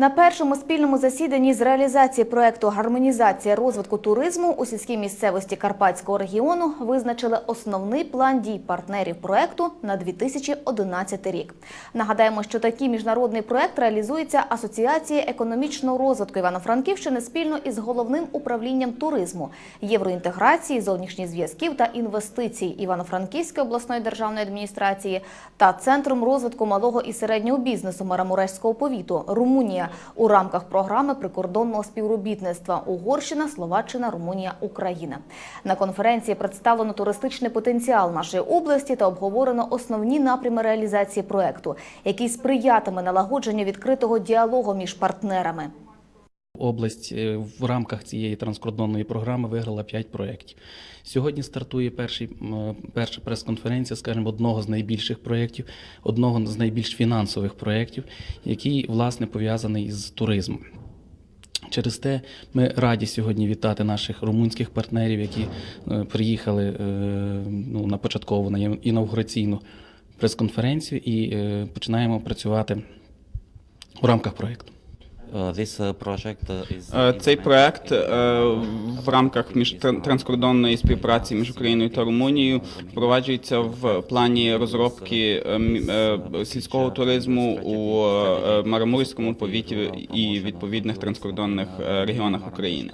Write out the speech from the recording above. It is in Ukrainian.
На першому спільному засіданні з реалізації проекту Гармонізація розвитку туризму у сільській місцевості Карпатського регіону визначили основний план дій партнерів проекту на 2011 рік. Нагадаємо, що такий міжнародний проект реалізується Асоціацією економічного розвитку Івано-Франківщини спільно із головним управлінням туризму, євроінтеграції, зовнішніх зв'язків та інвестицій Івано-Франківської обласної державної адміністрації та Центром розвитку малого і середнього бізнесу Марамуреського повіту Румунія у рамках програми прикордонного співробітництва Угорщина, Словаччина, Румунія, Україна. На конференції представлено туристичний потенціал нашої області та обговорено основні напрями реалізації проекту, який сприятиме налагодженню відкритого діалогу між партнерами. Область е, в рамках цієї транскордонної програми виграла 5 проєктів. Сьогодні стартує перший, перша прес-конференція, скажімо, одного з найбільших проєктів, одного з найбільш фінансових проєктів, який власне пов'язаний з туризмом. Через те ми раді сьогодні вітати наших румунських партнерів, які е, приїхали е, ну, на початкову на інавгураційну прес-конференцію і е, починаємо працювати в рамках проєкту. Цей проект в рамках між тран- транскордонної співпраці між Україною та Румунією впроваджується в плані розробки е, е, сільського туризму у е, Марамурському повіті і відповідних транскордонних регіонах України.